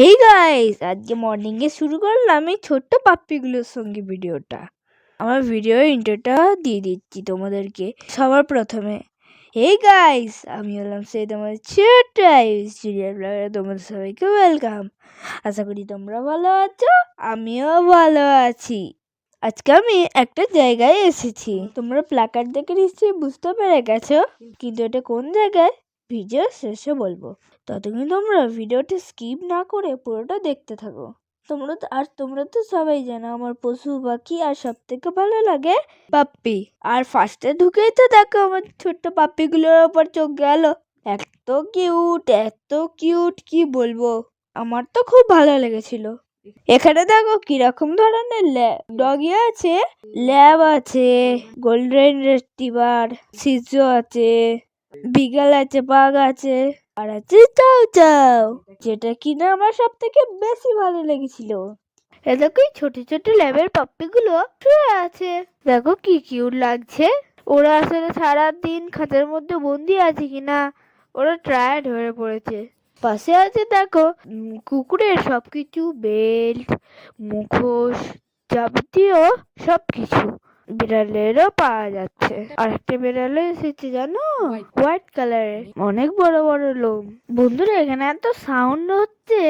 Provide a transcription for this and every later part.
Hey guys আজকে morning এ শুরু করলাম এই ছোট্ট পাপ্পিগুলোর সঙ্গে ভিডিওটা। আমার ভিডিও ইন্ট্রোটা দিয়ে দিচ্ছি তোমাদেরকে সবার প্রথমে। হেই গাইস আমি হলাম সেই তোমাদের ছোট্ট ব্লগে তোমাদের সবাইকে ওয়েলকাম আশা করি তোমরা ভালো আছো, আমিও ভালো আছি। আজকে আমি একটা জায়গায় এসেছি। তোমরা প্ল্যাকার্ড দেখে নিশ্চয়ই বুঝতে পেরে গেছো, কিন্তু এটা কোন জায়গায়? ভিডিও শেষে বলব, ততক্ষণ তোমরা ভিডিওটা স্কিপ না করে পুরোটা দেখতে থাকো। তোমরা তো, আর তোমরা তো সবাই জানো আমার পশু পাখি আর সব থেকে ভালো লাগে পাপ্পি। আর ফার্স্টে ঢুকেই তো দেখো আমার ছোট্ট পাপ্পিগুলোর ওপর চোখ গেল। এত কিউট এত কিউট কি বলব? আমার তো খুব ভালো লেগেছিল। এখানে দেখো কীরকম ধরনের ডগি আছে, ল্যাব আছে গোল্ডেন রেস্টিভার সিজো আছে। বিগল আছে, বাঘ আছে। আর আছে চাও চাও, যেটা কিনা আমার সব থেকে বেশি ভালো লেগেছিল। এ দেখো এই ছোট ছোট ল্যাবের পাপ্পিগুলো শুয়ে আছে। দেখো কি কিউট লাগছে। ওরা আসলে সারাদিন খাঁচার মধ্যে বন্দি আছে কিনা, ওরা টায়ার্ড হয়ে পড়েছে। পাশে আছে দেখো কুকুরের সবকিছু বেল্ট মুখোশ যাবতীয় সবকিছু। বিড়ালেরও পাওয়া যাচ্ছে। আর একটা বিড়ালও এসেছে জানো? হোয়াইট কালারের অনেক বড় বড় লোম। বন্ধুরা এখানে এত সাউন্ড হচ্ছে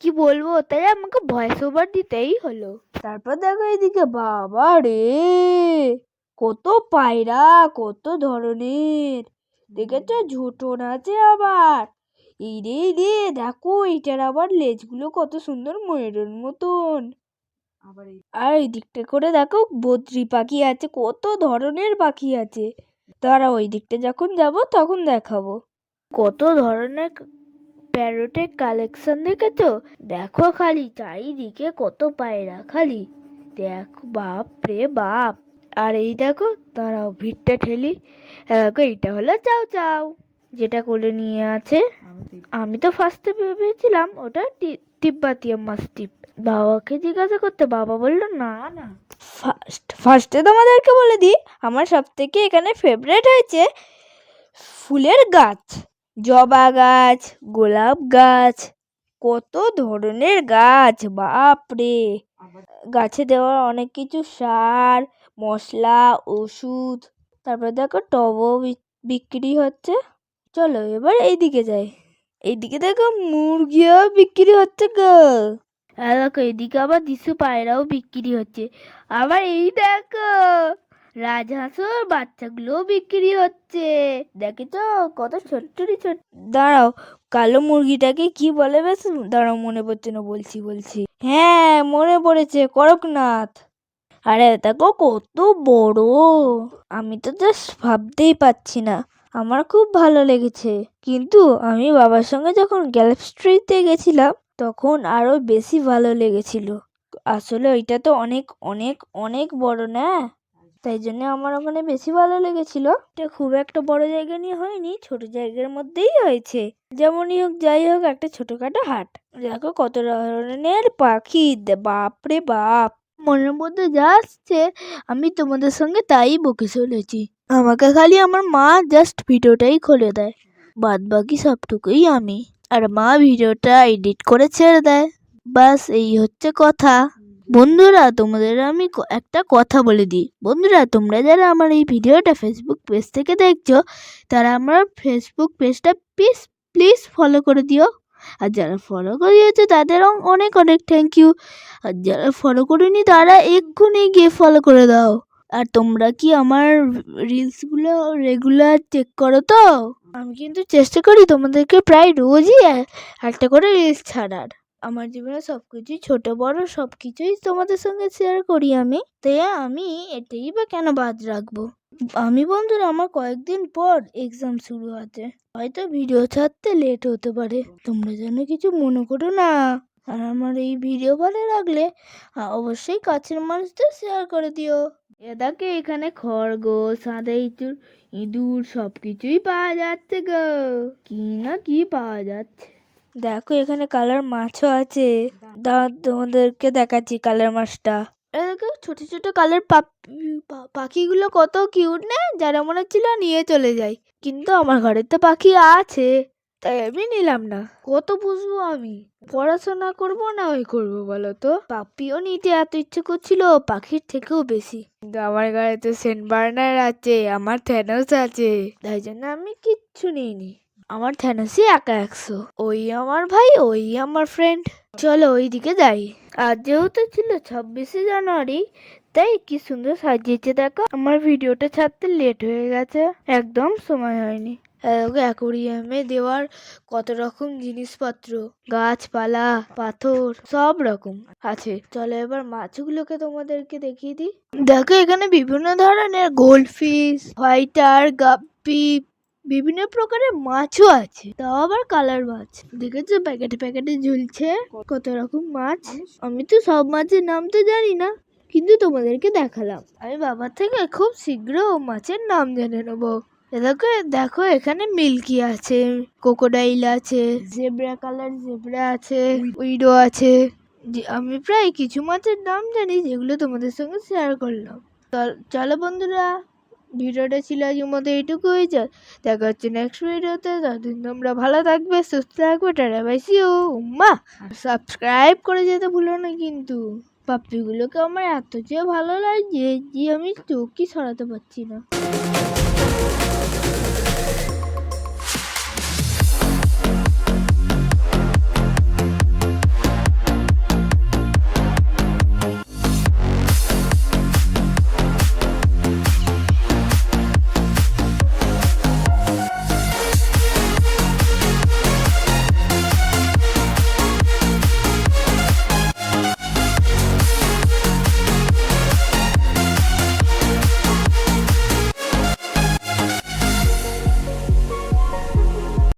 কি বলব? তাই আমাকে ভয়েস ওভার দিতেই হলো। তারপর দেখো এদিকে বাবা রে! কত পায়রা কত ধরনের। দেখেছ? ঝুটন আছে আবার। এই রে দেখো এটার আবার লেজগুলো কত সুন্দর ময়ূরের মতন। আর এই দিকটা করে দেখো বদ্রি পাখি আছে কত ধরনের পাখি আছে। তারা ওই দিকটা যখন যাব তখন দেখাবো। কত ধরনের প্যারোটের কালেকশন দেখেছ? দেখো খালি চারিদিকে কত পায়রা খালি। দেখ বাপ রে বাপ। আর এই দেখো তারাও ভিড়টা ঠেলি। দেখো এইটা হলো চাও চাও যেটা কোলে নিয়ে আছে। আমি তো ফার্স্টে ভেবেছিলাম ওটা তিব্বতীয় মাস্টিপ বাবাকে জিজ্ঞাসা করতে, বাবা বলল, না না। ফার্স্ট ফার্স্টে তোমাদেরকে বলে দিই, আমার সব থেকে এখানে ফেভারেট হয়েছে ফুলের গাছ, জবা গাছ, গোলাপ গাছ, কত ধরনের গাছ, বাপরে! গাছে দেওয়ার অনেক কিছু, সার, মশলা, ওষুধ, তারপর দেখো টবও বিক্রি হচ্ছে। চলো এবার এইদিকে যাই। এইদিকে দেখো মুরগিও বিক্রি হচ্ছে গো। দেখো, এদিকে আবার দিশু পায়রাও বিক্রি হচ্ছে। আবার এই দেখো, রাজহাঁসের বাচ্চাগুলোও বিক্রি হচ্ছে। দেখেছ কত ছোট্ট ছোট দাঁড়াও, কালো মুরগিটাকে কি বলে বেশ? দাঁড়াও, মনে পড়ছে না, বলছি বলছি। হ্যাঁ মনে পড়েছে, করকনাথ। আরে দেখো, কত বড়। আমি তো জাস্ট ভাবতেই পাচ্ছি না। আমার খুব ভালো লেগেছে। কিন্তু আমি বাবার সঙ্গে যখন গ্যালস্ট্রিতে গেছিলাম তখন আরও বেশি ভালো লেগেছিল। আসলে ওইটা তো অনেক অনেক অনেক বড় না? তাই জন্য আমার ওখানে বেশি ভালো লেগেছিল। এটা খুব একটা বড় জায়গা নিয়ে হয়নি, ছোট জায়গার মধ্যেই হয়েছে। যেমনই হোক, যাই হোক, একটা ছোটখাটো হাট। দেখো কত ধরনের পাখি বাপরে বাপ! মনের মধ্যে যা আসছে, আমি তোমাদের সঙ্গে তাই বকে চলেছি। আমাকে খালি আমার মা জাস্ট ভিডিওটাই খুলে দেয়। বাদ বাকি সবটুকুই আমি। আর মা ভিডিওটা এডিট করে ছেড়ে দেয়। বাস এই হচ্ছে কথা। বন্ধুরা, তোমাদের আমি একটা কথা বলে দিই। বন্ধুরা, তোমরা যারা আমার এই ভিডিওটা ফেসবুক পেজ থেকে দেখছ, তারা আমার ফেসবুক পেজটা প্লিজ প্লিজ ফলো করে দিও। আর যারা ফলো করে দিয়েছে, তাদের অনেক অনেক থ্যাংক ইউ আর যারা ফলো করিনি, তারা এক্ষুনি গিয়ে ফলো করে দাও। আর তোমরা কি আমার রিলসগুলো রেগুলার চেক করো তো? আমি কিন্তু চেষ্টা করি তোমাদেরকে প্রায় রোজই একটা করে রিলস ছাড়ার। আমার জীবনে সব কিছুই ছোট, বড় সব কিছুই তোমাদের সঙ্গে শেয়ার করি আমি। তাই আমি এটাই বা কেন বাদ রাখব? আমি বন্ধুরা, আমার কয়েকদিন পর এক্সাম শুরু আছে হয়তো ভিডিও ছাড়তে লেট হতে পারে। তোমরা যেন কিছু মনে করো না। আর আমার এই ভিডিও ভালো লাগলে অবশ্যই কাছের মানুষদের শেয়ার করে দিও। এ দেখো এখানে খরগোশ সাদা ইঁদুর ইঁদুর সব কিছুই পাওয়া যাচ্ছে গো। কি না কি পাওয়া যাচ্ছে? দেখো এখানে কালার মাছও আছে। দাঁড়াও তোমাদেরকে দেখাচ্ছি কালার মাছটা। দেখো ছোট ছোট কালার পাখিগুলো কত কিউট না? যারা মনে হচ্ছিল নিয়ে চলে যাই। কিন্তু আমার ঘরে তো পাখি আছে। তাই আমি নিলাম না। কত বুঝব আমি? পড়াশোনা করব না ওই করব বলো তো পাপ্পিও নিতে এত ইচ্ছে করছিল, পাখির থেকেও বেশি। কিন্তু আমার গায়ে তো সেন্ট বার্নার আছে, আমার থ্যানোস আছে। তাই জন্য আমি কিচ্ছু নিইনি। আমার থ্যানোসই একা একশো। ওই আমার ভাই, ওই আমার ফ্রেন্ড। চলো ওইদিকে যাই। আর যেহেতু ছিল ছাব্বিশে জানুয়ারি, তাই কি সুন্দর সাজিয়েছে দেখো। আমার ভিডিওটা ছাড়তে লেট হয়ে গেছে। একদম সময় হয়নি। অ্যাকোরিয়ামে দেওয়ার কত রকম জিনিসপত্র? গাছপালা, পাথর, সব রকম। আছে চলো এবার মাছগুলোকে তোমাদেরকে দেখিয়ে দিই। দেখো, এখানে বিভিন্ন ধরনের গোল্ড ফিশ হোয়াইটার, গাপ্পি, বিভিন্ন প্রকারের মাছও আছে। তাও আবার কালার মাছ। দেখেছ, প্যাকেটে প্যাকেটে ঝুলছে। কত রকম মাছ? আমি তো সব মাছের নাম তো জানি না, কিন্তু তোমাদেরকে দেখালাম। আমি বাবার থেকে খুব শীঘ্র মাছের নাম জেনে নেব। দেখো দেখো, এখানে মিল্কি আছে কোকোডাইল আছে, জেব্রা কালার জেব্রা আছে, উইডো আছে। আমি প্রায় কিছু মাছের নাম জানি যেগুলো তোমাদের সঙ্গে শেয়ার করলাম। চল- বন্ধুরা, ভিডিওটা ছিল আজকের মতো এইটুকুই। চল, দেখা হচ্ছে নেক্সট ভিডিওতে। ততদিন তোমরা ভালো থাকবে, সুস্থ থাকবে, টাটা বাইসিও উম্মা! সাবস্ক্রাইব করে যেতে ভুলো না কিন্তু। পাপ্পিগুলোকে আমার এত যে ভালো লাগছে যে আমি চোখই সরাতে পারছি না।